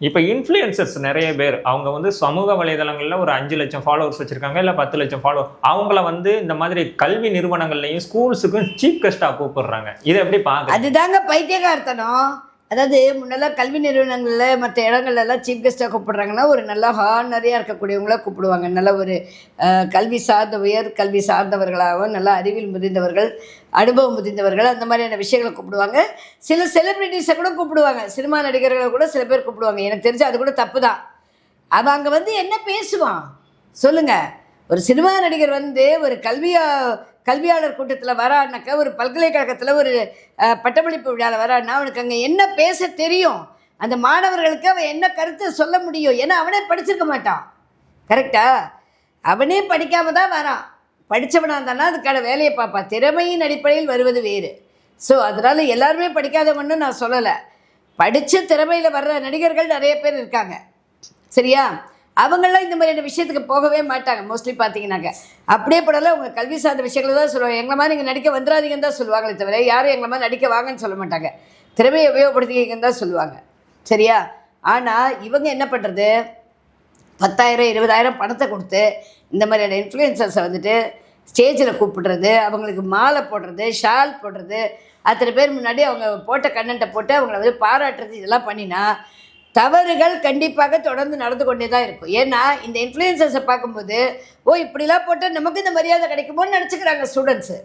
இப்போ இன்ஃப்ளூயன்சர்ஸ் நிறைய பேர் அவங்க வந்து சமூக வலைதளங்களில் ஒரு அஞ்சு லட்சம் ஃபாலோவர்ஸ் வச்சுருக்காங்க இல்லை பத்து லட்சம் ஃபாலோ அவங்கள வந்து இந்த மாதிரி கல்வி நிறுவனங்கள்லையும் ஸ்கூல்ஸுக்கும் சீப் கெஸ்ட்டாக கூப்பிடுறாங்க. இதை எப்படி பார்க்க அதுதாங்க பைத்தியகார்த்தனம். அதாவது முன்னெல்லாம் கல்வி நிறுவனங்களில் மற்ற இடங்கள்லாம் சீஃப் கெஸ்ட்டாக கூப்பிட்றாங்கன்னா ஒரு நல்ல ஹானரியாக இருக்கக்கூடியவங்கள கூப்பிடுவாங்க. நல்ல ஒரு கல்வி சார்ந்த உயர் கல்வி சார்ந்தவர்களாகவும் நல்ல அறிவில் முதிர்ந்தவர்கள் அனுபவம் முதிர்ந்தவர்கள் அந்த மாதிரியான விஷயங்களை கூப்பிடுவாங்க. சில செலிப்ரிட்டிஸை கூட கூப்பிடுவாங்க. சினிமா நடிகர்களை கூட சில பேர் கூப்பிடுவாங்க. எனக்கு தெரிஞ்சு அது கூட தப்பு தான். அவன் அங்கே வந்து என்ன பேசுவான்? சொல்லுங்கள் ஒரு சினிமா நடிகர் வந்து ஒரு கல்வியா கல்வியாளர் கூட்டத்தில் வரான்னாக்கா ஒரு பல்கலைக்கழகத்தில் ஒரு பட்டமளிப்பு விழாவில் வரான்னா அவனுக்கு அங்கே என்ன பேச தெரியும்? அந்த மாணவர்களுக்கு அவன் என்ன கருத்தை சொல்ல முடியும்? ஏன்னா அவனே படிச்சிருக்க மாட்டான். கரெக்டா அவனே படிக்காம தான் வரான். படித்தவனாக இருந்தானா அதுக்கான வேலையை பார்ப்பான். திறமையின் அடிப்படையில் வருவது வேறு. ஸோ அதனால் எல்லாருமே படிக்காதவன்னு நான் சொல்லலை. படித்த திறமையில் வர்ற நடிகர்கள் நிறைய பேர் இருக்காங்க. சரியா? அவங்களாம் இந்த மாதிரியான விஷயத்துக்கு போகவே மாட்டாங்க மோஸ்ட்லி பார்த்தீங்கன்னாக்க. அப்படியே போடலாம் உங்கள் கல்வி சார்ந்த விஷயங்களை தான் சொல்லுவாங்க. எங்களை மாதிரி நீங்கள் நடிக்க வந்துடாதீங்கன்னு தான் சொல்லுவாங்களே தவிர யாரும் எங்களை மாதிரி நடிக்க வாங்கன்னு சொல்ல மாட்டாங்க. திறமையை உபயோகப்படுத்திக்கிங்கன்னு தான் சொல்லுவாங்க. சரியா? ஆனால் இவங்க என்ன பண்ணுறது பத்தாயிரம் இருபதாயிரம் பணத்தை கொடுத்து இந்த மாதிரியான இன்ஃப்ளூயன்சர்ஸை வந்துட்டு ஸ்டேஜில் கூப்பிடுறது அவங்களுக்கு மாலை போடுறது ஷால் போடுறது அத்தனை பேர் முன்னாடி அவங்க போட்ட கண்ணன்ட்டை போட்டு அவங்கள வந்து பாராட்டுறது இதெல்லாம் பண்ணினா தவறுகள் கண்டிப்பாக தொடர்ந்து நடந்து கொண்டே தான் இருக்கும். ஏன்னா இந்த இன்ஃப்ளூயன்சர்ஸை பார்க்கும்போது ஓ இப்படிலாம் போட்டால் நமக்கு இந்த மரியாதை கிடைக்குமோன்னு நினச்சிக்கிறாங்க ஸ்டூடெண்ட்ஸு